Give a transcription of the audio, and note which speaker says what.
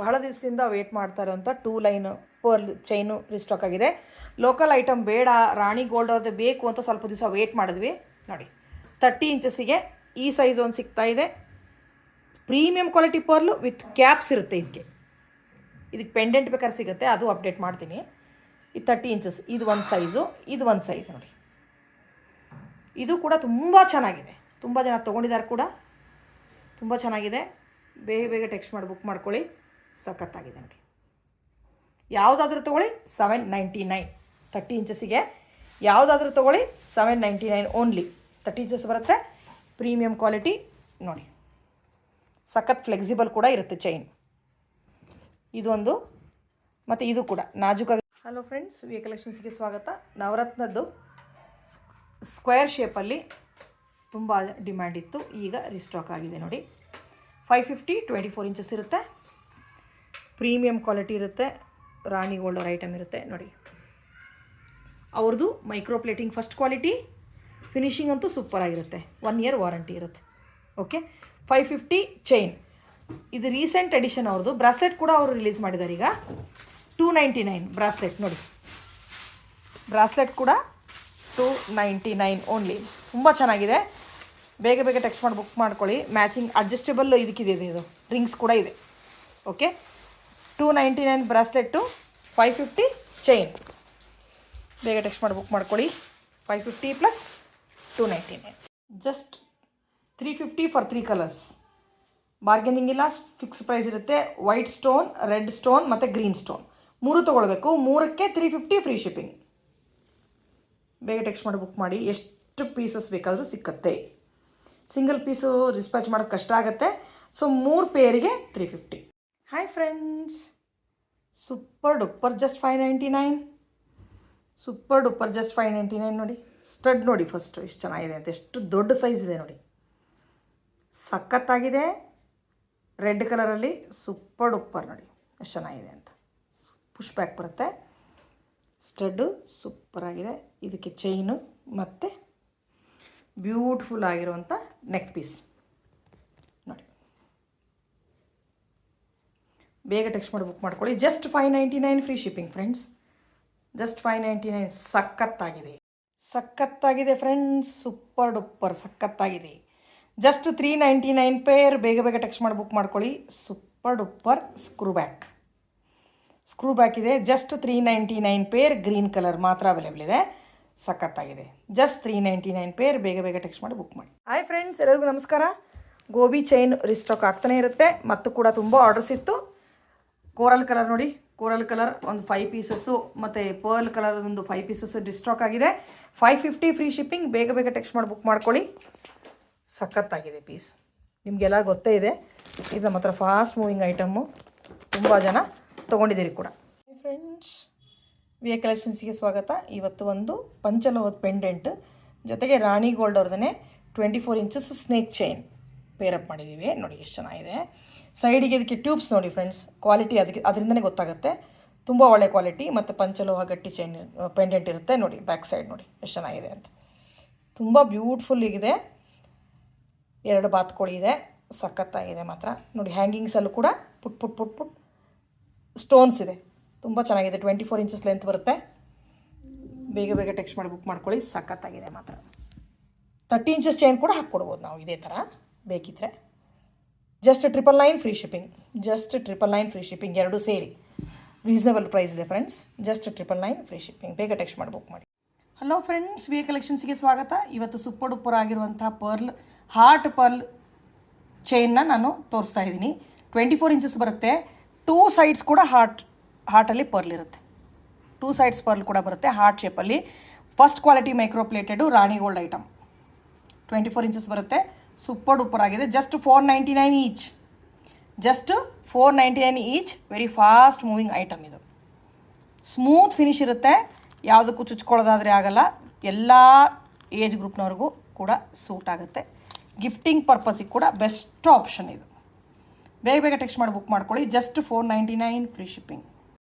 Speaker 1: ಬಹಳ ದಿವಸದಿಂದ ವೇಟ್ ಮಾಡ್ತಾ ಇರೋಂಥ two line pearl chain restock ಆಗಿದೆ. ಲೋಕಲ್ ಐಟಮ್ ಬೇಡ, ರಾಣಿ ಗೋಲ್ಡ್ ಅವ್ರದ್ದು ಬೇಕು ಅಂತ ಸ್ವಲ್ಪ ದಿವಸ ವೇಟ್ ಮಾಡಿದ್ವಿ. ನೋಡಿ ತರ್ಟಿ ಇಂಚಸ್ಸಿಗೆ ಈ ಸೈಜ್ ಒಂದು ಸಿಗ್ತಾ ಇದೆ. Premium quality pearl with caps ಇರುತ್ತೆ ಇದಕ್ಕೆ ಇದಕ್ಕೆ ಪೆಂಡೆಂಟ್ ಬೇಕಾದ್ರೆ ಸಿಗುತ್ತೆ, ಅದು ಅಪ್ಡೇಟ್ ಮಾಡ್ತೀನಿ. ಈ ತರ್ಟಿ ಇಂಚಸ್ ಇದು ಒಂದು ಸೈಜು ಇದು ಒಂದು ಸೈಜ್ ನೋಡಿ. ಇದು ಕೂಡ ತುಂಬ ಚೆನ್ನಾಗಿದೆ. ತುಂಬ ಜನ ತೊಗೊಂಡಿದ್ದಾರೆ ಕೂಡ. ತುಂಬ ಚೆನ್ನಾಗಿದೆ. ಬೇಗ ಬೇಗ ಟೆಕ್ಸ್ಟ್ ಮಾಡಿ ಬುಕ್ ಮಾಡ್ಕೊಳ್ಳಿ. ಸಖತ್ತಾಗಿದೆ ನೋಡಿ ಯಾವುದಾದ್ರೂ ತೊಗೊಳ್ಳಿ ಸೆವೆನ್ ನೈಂಟಿ ನೈನ್ ತರ್ಟಿ ಇಂಚಸ್ಸಿಗೆ ಯಾವುದಾದ್ರೂ ತೊಗೊಳ್ಳಿ seven ninety nine only thirty inches ಬರುತ್ತೆ. ಪ್ರೀಮಿಯಂ ಕ್ವಾಲಿಟಿ ನೋಡಿ. ಸಖತ್ ಫ್ಲೆಕ್ಸಿಬಲ್ ಕೂಡ ಇರುತ್ತೆ ಚೈನ್ ಇದೊಂದು, ಮತ್ತು ಇದು ಕೂಡ ನಾಜೂಕಾಗಿ ಹಲೋ ಫ್ರೆಂಡ್ಸ್ ವಿ ಕಲೆಕ್ಷನ್ಸ್ಗೆ ಸ್ವಾಗತ. ನವರತ್ನದ್ದು ಸ್ಕ್ವೇರ್ ಶೇಪಲ್ಲಿ ತುಂಬ ಡಿಮ್ಯಾಂಡ್ ಇತ್ತು. ಈಗ ರಿಸ್ಟಾಕ್ ಆಗಿದೆ ನೋಡಿ. Five fifty twenty four inches ಇರುತ್ತೆ. ಪ್ರೀಮಿಯಂ ಕ್ವಾಲಿಟಿ ಇರುತ್ತೆ, ರಾಣಿ ಗೋಲ್ಡರ್ ಐಟಮ್ ಇರುತ್ತೆ, ನೋಡಿ. ಅವ್ರದ್ದು micro plating first quality finishing ಅಂತೂ ಸೂಪರ್ ಆಗಿರುತ್ತೆ ಒನ್ ಇಯರ್ ವಾರಂಟಿ ಇರುತ್ತೆ ಓಕೆ ಫೈವ್ ಫಿಫ್ಟಿ ಚೈನ್ ಇದು ರೀಸೆಂಟ್ ಎಡಿಷನ್ ಅವ್ರದ್ದು ಬ್ರಾಸ್ಲೆಟ್ ಕೂಡ ಅವರು ರಿಲೀಸ್ ಮಾಡಿದ್ದಾರೆ ಈಗ. ಟೂ ನೈಂಟಿ ನೈನ್ ಬ್ರಾಸ್ಲೆಟ್ ನೋಡಿ. ಬ್ರಾಸ್ಲೆಟ್ ಕೂಡ ಟೂ ನೈಂಟಿ ನೈನ್ ಓನ್ಲಿ ತುಂಬ ಚೆನ್ನಾಗಿದೆ. ಬೇಗ ಬೇಗ ಟೆಕ್ಸ್ಟ್ ಮಾಡಿ ಬುಕ್ ಮಾಡ್ಕೊಳ್ಳಿ. ಮ್ಯಾಚಿಂಗ್ ಅಡ್ಜಸ್ಟೇಬಲ್ ಇದಕ್ಕಿದೆ ಇದು. ರಿಂಗ್ಸ್ ಕೂಡ ಇದೆ okay two ninety nine bracelet five fifty chain ಬೇಗ ಟೆಕ್ಸ್ಟ್ ಮಾಡಿ ಬುಕ್ ಮಾಡ್ಕೊಳ್ಳಿ. Five fifty plus two ninety nine just three fifty for three colours bargaining ಇಲ್ಲ ಫಿಕ್ಸ್ ಪ್ರೈಸ್ ಇರುತ್ತೆ. ವೈಟ್ ಸ್ಟೋನ್ ರೆಡ್ ಸ್ಟೋನ್ ಮತ್ತು green stone ಮೂರು ತೊಗೊಳ್ಬೇಕು. ಮೂರಕ್ಕೆ three fifty free shipping ಬೇಗ ಟೆಕ್ಸ್ಟ್ ಮಾಡಿ ಬುಕ್ ಮಾಡಿ. ಎಷ್ಟು ಪೀಸಸ್ ಬೇಕಾದರೂ ಸಿಕ್ಕತ್ತೆ. ಸಿಂಗಲ್ ಪೀಸು ಡಿಸ್ಪ್ಯಾಚ್ ಮಾಡೋದು ಕಷ್ಟ ಆಗುತ್ತೆ. ಸೊ ಮೂರು ಪೇರಿಗೆ three fifty hi friends super duper just five ninety nine super duper just five ninety nine ನೋಡಿ. ಸ್ಟಡ್ ನೋಡಿ ಫಸ್ಟು ಎಷ್ಟು ಚೆನ್ನಾಗಿದೆ ಅಂತ, ಎಷ್ಟು ದೊಡ್ಡ ಸೈಜ್ ಇದೆ ನೋಡಿ. ಸಖತ್ತಾಗಿದೆ. ರೆಡ್ ಕಲರಲ್ಲಿ ಸೂಪರ್ ಡುಪ್ಪರ್ ನೋಡಿ. ಎಷ್ಟು ಚೆನ್ನಾಗಿದೆ ಅಂತ. ಪುಷ್ ಬ್ಯಾಕ್ ಬರುತ್ತೆ. ಸ್ಟಡ್ಡು ಸೂಪರಾಗಿದೆ ಇದಕ್ಕೆ ಚೈನು ಮತ್ತು ಬ್ಯೂಟಿಫುಲ್ ಆಗಿರುವಂಥ ನೆಕ್ ಪೀಸ್ ನೋಡಿ ಬೇಗ ಟೆಕ್ಸ್ಟ್ ಮಾಡಿ ಬುಕ್ ಮಾಡ್ಕೊಳ್ಳಿ. Just five ninety nine free shipping friends just five ninety nine ಸಖತ್ತಾಗಿದೆ. ಸಖತ್ತಾಗಿದೆ ಫ್ರೆಂಡ್ಸ್ ಸೂಪರ್ ಡುಪ್ಪರ್ ಸಖತ್ತಾಗಿದೆ. Just three ninety nine pair ಬೇಗ ಬೇಗ ಟೆಕ್ಸ್ಟ್ ಮಾಡಿ ಬುಕ್ ಮಾಡ್ಕೊಳ್ಳಿ. Super duper screw back screw back ಇದೆ. Just three ninety nine pair green colour ಮಾತ್ರ available ಇದೆ. ಸಖತ್ತಾಗಿದೆ. Just three ninety nine pair ಬೇಗ ಬೇಗ ಟೆಕ್ಸ್ಟ್ ಮಾಡಿ ಬುಕ್ ಮಾಡಿ. ಹಾಯ್ ಫ್ರೆಂಡ್ಸ್ ಎಲ್ಲರಿಗೂ ನಮಸ್ಕಾರ. ಗೋಬಿ ಚೈನ್ ರಿಸ್ಟಾಕ್ ಆಗ್ತಾನೆ ಇರುತ್ತೆ. ಮತ್ತು ಕೂಡ ತುಂಬ ಆರ್ಡರ್ಸ್ ಇತ್ತು. ಕೋರಲ್ ಕಲರ್ ನೋಡಿ. ಕೋರಲ್ ಕಲರ್ ಒಂದು ಫೈವ್ ಪೀಸಸ್ಸು ಮತ್ತು ಪರ್ಲ್ ಕಲರ್ ಒಂದು ಫೈವ್ ಪೀಸಸ್ ಡಿಸ್ಟ್ರಾಕ್ ಆಗಿದೆ. ಫೈವ್ ಫಿಫ್ಟಿ ಫ್ರೀ ಶಿಪ್ಪಿಂಗ್ ಬೇಗ ಬೇಗ ಟೆಕ್ಸ್ಟ್ ಮಾಡಿ ಬುಕ್ ಮಾಡ್ಕೊಳ್ಳಿ. ಸಖತ್ತಾಗಿದೆ ಪೀಸ್ ನಿಮಗೆಲ್ಲ ಗೊತ್ತೇ ಇದೆ. ಇದು ನಮ್ಮ ಹತ್ರ ಫಾಸ್ಟ್ ಮೂವಿಂಗ್ ಐಟಮ್ಮು ತುಂಬ ಜನ ತೊಗೊಂಡಿದ್ದೀರಿ ಕೂಡ. ಫ್ರೆಂಡ್ಸ್ ವಿ ಎ ಕಲೆಕ್ಷನ್ಸಿಗೆ ಸ್ವಾಗತ. ಇವತ್ತು ಒಂದು ಪಂಚಲೋಹದ ಪೆಂಡೆಂಟ್ ಜೊತೆಗೆ ರಾಣಿ ಗೋಲ್ಡ್ ಅವ್ರದೇ twenty four inches snake chain pair up ಮಾಡಿದ್ದೀವಿ ನೋಡಿ ಎಷ್ಟು ಚೆನ್ನಾಗಿದೆ. ಸೈಡಿಗೆ ಇದಕ್ಕೆ ಟ್ಯೂಬ್ಸ್ ನೋಡಿ ಫ್ರೆಂಡ್ಸ್ ಕ್ವಾಲಿಟಿ ಅದಕ್ಕೆ, ಅದರಿಂದನೇ ಗೊತ್ತಾಗುತ್ತೆ. ತುಂಬ ಒಳ್ಳೆ ಕ್ವಾಲಿಟಿ ಮತ್ತು ಪಂಚಲೋಹ ಗಟ್ಟಿ ಚೈನ್ ಪೆಂಡೆಂಟ್ ಇರುತ್ತೆ. ನೋಡಿ ಬ್ಯಾಕ್ ಸೈಡ್ ನೋಡಿ ಎಷ್ಟು ಚೆನ್ನಾಗಿದೆ ಅಂತ. ತುಂಬ ಬ್ಯೂಟಿಫುಲ್ ಇದೆ ಎರಡು ಇದೆ. ಸಖತ್ತಾಗಿದೆ ಮಾತ್ರ. ನೋಡಿ ಹ್ಯಾಂಗಿಂಗ್ಸಲ್ಲೂ ಕೂಡ ಪುಟ್ ಪುಟ್ ಪುಟ್ ಪುಟ್ ಸ್ಟೋನ್ಸ್ ಇದೆ. ತುಂಬ ಚೆನ್ನಾಗಿದೆ. ಟ್ವೆಂಟಿ ಫೋರ್ ಇಂಚಸ್ ಲೆಂತ್ ಬರುತ್ತೆ. ಬೇಗ ಬೇಗ ಟೆಕ್ಸ್ಟ್ ಮಾಡಿ ಬುಕ್ ಮಾಡ್ಕೊಳ್ಳಿ. ಸಖತ್ತಾಗಿದೆ ಮಾತ್ರ. ತರ್ಟಿ ಇಂಚಸ್ ಚೈನ್ ಕೂಡ ಹಾಕ್ಕೊಡ್ಬೋದು ನಾವು ಇದೇ ಥರ ಬೇಕಿದ್ರೆ. Just triple nine free shipping just triple nine free shipping ಎರಡೂ ಸೇರಿ. ರೀಸನಬಲ್ ಪ್ರೈಸ್ ಇದೆ friends just triple nine free shipping ಬೇಗ ಟೆಕ್ಸ್ಟ್ ಮಾಡಿ ಬುಕ್ ಮಾಡಿ. ಹಲೋ ಫ್ರೆಂಡ್ಸ್ ವಿ ಕಲೆಕ್ಷನ್ಸ್ಗೆ ಸ್ವಾಗತ. ಇವತ್ತು ಸೂಪರ್ ಡುಪ್ಪರ್ ಆಗಿರುವಂಥ ಪರ್ಲ್ ಹಾರ್ಟ್ ಪರ್ಲ್ ಚೈನ್ನ ನಾನು ತೋರಿಸ್ತಾ ಇದ್ದೀನಿ. ಟ್ವೆಂಟಿ ಫೋರ್ ಇಂಚಸ್ ಬರುತ್ತೆ. ಟೂ ಸೈಡ್ಸ್ ಕೂಡ ಹಾರ್ಟ್ ಹಾರ್ಟಲ್ಲಿ ಪರ್ಲ್ ಇರುತ್ತೆ. ಟೂ ಸೈಡ್ಸ್ ಪರ್ಲ್ ಕೂಡ ಬರುತ್ತೆ ಹಾರ್ಟ್ ಶೇಪಲ್ಲಿ first quality micro plated Rani gold item twenty four inches ಬರುತ್ತೆ. ಸೂಪರ್ ಡೂಪರ್ ಆಗಿದೆ. Just four ninety nine each just four ninety nine each very fast moving item ಇದು. Smooth finish ಇರುತ್ತೆ. ಯಾವುದಕ್ಕೂ ಚುಚ್ಕೊಳ್ಳೋದಾದರೆ ಆಗಲ್ಲ. ಎಲ್ಲ ಏಜ್ ಗ್ರೂಪ್ನವ್ರಿಗೂ ಕೂಡ ಸೂಟ್ ಆಗುತ್ತೆ. ಗಿಫ್ಟಿಂಗ್ ಪರ್ಪಸಿಗೆ ಕೂಡ ಬೆಸ್ಟ್ ಆಪ್ಷನ್ ಇದು. ಬೇಗ ಬೇಗ ಟೆಕ್ಸ್ಟ್ ಮಾಡಿ ಬುಕ್ ಮಾಡ್ಕೊಳ್ಳಿ. Just four ninety nine free shipping